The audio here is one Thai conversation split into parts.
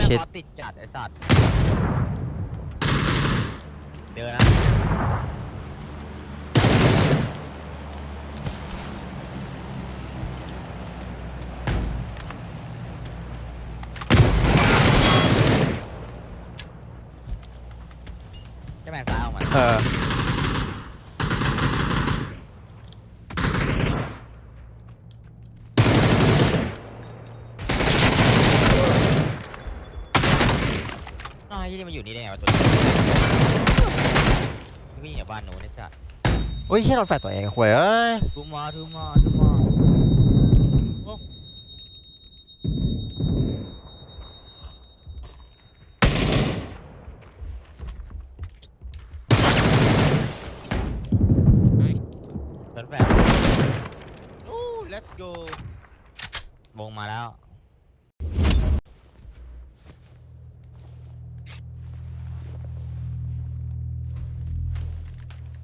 เชี่ยชิแม่งตคอติดจัดไอ้สัตว์เดินนะจะแม่งซ้ายออกมา เออ น้อยที่มันอยู่นี่ได้ไงวะตัวนี้มันก็ยิงจากบ้านหนูไอ้สัตว์อุ้ยเชี่ยโดนแฟดตัวเองหวยเอ้ยทูมาทูมาทูมาโอ้โดนแฟดโอ้ let's go วงมาแล้ว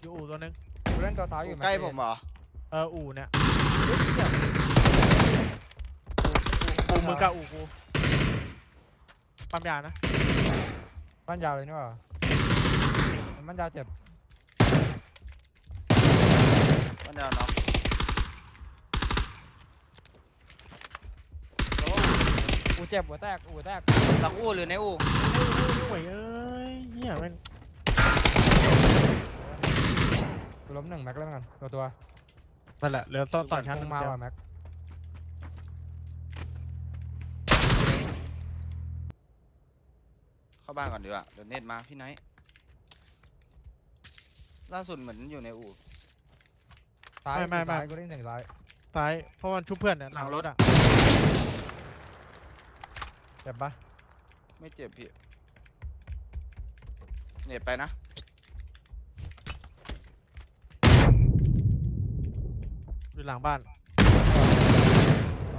อยู่อู่ตัวหนึงเล่นตัวซ้ายอยู่ไหมใกล้ผมเหรอเอออู่เนี่ยเฮ้ยเหี้ยอู่อู่มึงกับอู่กูปั๊มยานะบ้านยาวเลยนี่หว่าบ้านยาวเจ็บวันเดียวเนาะอูเจ็บหัวแตกอูแตกหลังอู้หรือในอู้โอ้ยเอ้ยเหี้ยแม่ง กู ล้มหนึ่งแม็กเล่นกันตัวตัวนั่นแหละเหลือสองสองชั้นคงมาเดียวว่ะแม็กเข้าบ้านก่อนดีกว่าเดี๋ยวเน็ตมาพี่ไนท์ล่าสุดเหมือนอยู่ในอู่ซ้ายซ้ายกูเล่นหนึ่งซ้ายซ้ายเพราะมันชุบเพื่อนเนี่ยหลังรถอะเจ็บปะไม่เจ็บพี่เน็ตไปนะ อยู่หลังบ้าน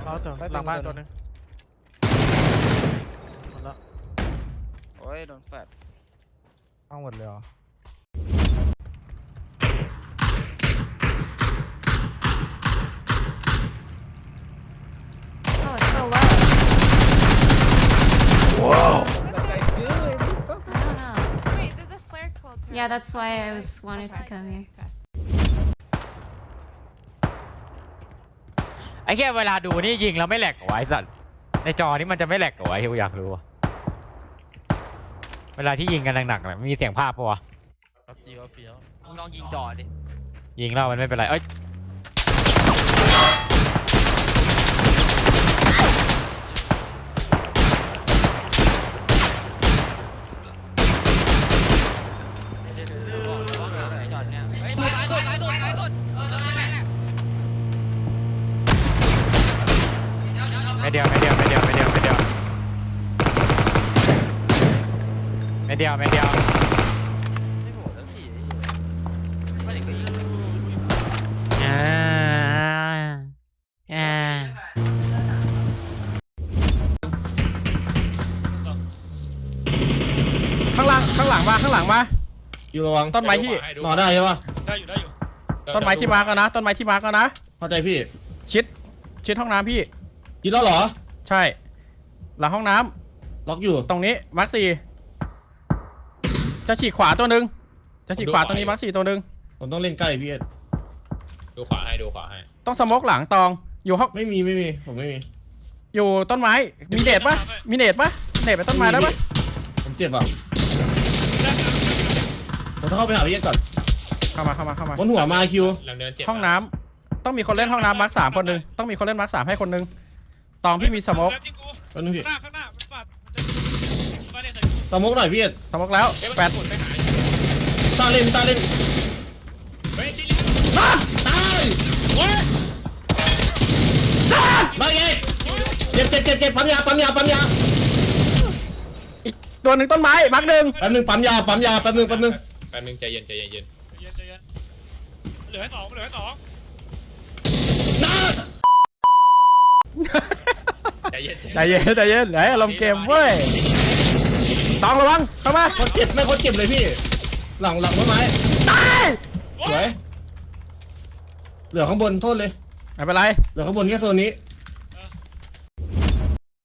เราตัวหลังบ้านตัวหนึงหมดแล้วโอ้ยโดนแฟดเข้าหมดเลยเหรอ Oh, it's so low. Whoa. I don't know. Wait, there's a flare coil turret. Yeah, that's why I was Okay. wanted to come here. ไอ้แค่เวลาดูนี่ยิงแล้วไม่แหลกเหรอวะไอ้สัตว์ในจอนี่มันจะไม่แหลกเหรอวะที่กูอยากรู้อะเวลาที่ยิงกันหนักๆเนี่ยมีเสียงภาพปะวะจีโอเฟียวมึงลองยิงจอดิยิงแล้วมันไม่เป็นไร เอ้ย ไม่เดียวไม่เดียวไม่เดียวไม่เดียวไม่เดียวไม่เดียวไม่เดียวอ่าอ่าข้างหลังข้างหลังมาข้างหลังมา อยู่ระวังต้นไม้ที่รอได้ใช่ปะได้อยู่ได้อยู่ต้นไม้ที่มาร์กนะต้นไม้ที่มาร์กนะเข้าใจพี่ชิดชิดห้องน้ำพี่ กินแล้วเหรอ ใช่ หลังห้องน้ำล็อกอยู่ตรงนี้มาร์กสี่จะฉีกขวาตัวหนึ่งจะฉีกขวาตรงนี้มาร์กสี่ตัวหนึ่งผมต้องเล่นใกล้พี่เอ็ดดูขวาให้ดูขวาให้ต้องสโมกหลังตองอยู่ห้องไม่มีไม่มีผมไม่มีอยู่ต้นไม้มีเนตปะมีเนตปะเนตไปต้นไม้ได้ปะผมเจ็บอะผมต้องเข้าไปหาพี่เอ็ดก่อนเข้ามาเข้ามาเข้ามาบนหัวมาคิวหลังเดินเจ็บห้องน้ำต้องมีคนเล่นห้องน้ำมาร์กสามคนหนึ่งต้องมีคนเล่นมาร์กสามให้คนหนึ่ง ตองพี่มีสโมกแป๊บนึงพี่ข้างหน้าข้างหน้ามันฟาดมันจะฟาดเนี่ยใส่สมกหน่อยพี่เอ็ดสโมกแล้วแปดหมดไปหายตาเล่นตาเล่นเฮ้ยชิลิตาตายโอ้ยมาเอ็ดเจ็บเจ็บเจ็บเจ็บปั๊มยาปั๊มยาปั๊มยาตัวหนึ่งต้นไม้มาร์คหนึ่งแป๊บนึงปั๊มยาปั๊มยาแป๊บนึงแป๊บนึงแป๊บนึงใจเย็นใจเย็นใจเย็นเย็นใจเย็นเหลือให้สองเหลือให้สอง น้า ใจเย็นใจเย็นใจเย็นไหนอารมณ์เกมเว้ยตองระวังเข้ามาคนเจ็บไม่คนเจ็บเลยพี่ หลังหลังต้นไม้ตายสวยเหลือข้างบนโทษเลย ไม่เป็นไรเหลือข้างบนแค่โซนนี้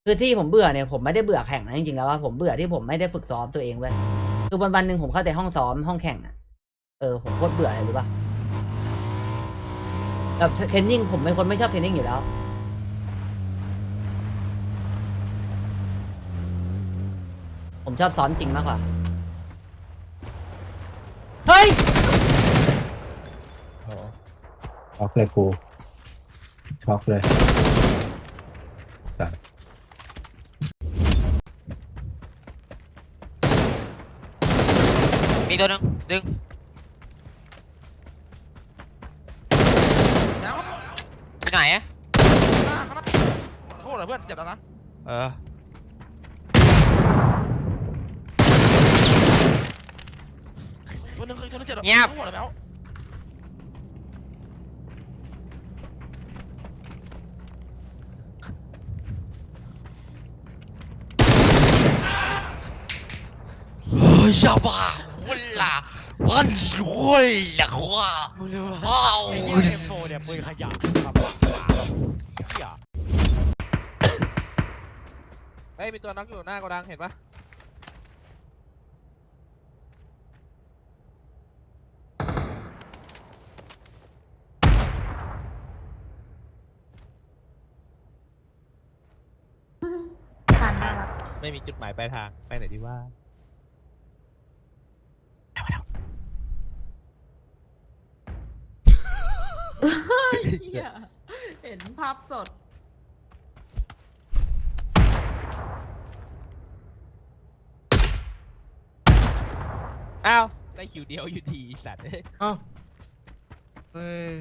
คือที่ผมเบื่อเนี่ยผมไม่ได้เบื่อแข่งนะจริงๆแล้วว่าผมเบื่อที่ผมไม่ได้ฝึกซ้อมตัวเองเว้ยคือวันวันๆหนึ่งผมเข้าแต่ห้องซ้อมห้องแข่งอะเออผมโคตรเบื่อเลยรู้ปะแบบเทรนนิ่งผมเป็นคนไม่ชอบเทรนนิ่งอยู่แล้ว ผมชอบซ้อมจริงมากกว่า เฮ้ย ช็อกเลยกูช็อกเลยมีตัวหนึงดึงที่ไหนอะโทษเหรอเพื่อนเจ็บแล้วนะ เออ ตัวห นึงคือตัวหนึงเจ็บแล้วเงียบโทษเหรอแล้วเฮ้ยอย่าบ้าวันละวันรวยละว่ามึงรู้ปะว้าวไอ้เหี้ยเอ็มโฟเนี่ยปืนขยะครับเฮ้ยมีตัวน็อกอยู่หน้าโกดังเห็นปะ ไม่มีจุดหมายปลายทาง ไปไหนดีว่าเห็นภาพสด อ้าว ได้คิวเดียวอยู่ดีสัตว์ เอ้าเฮ้ย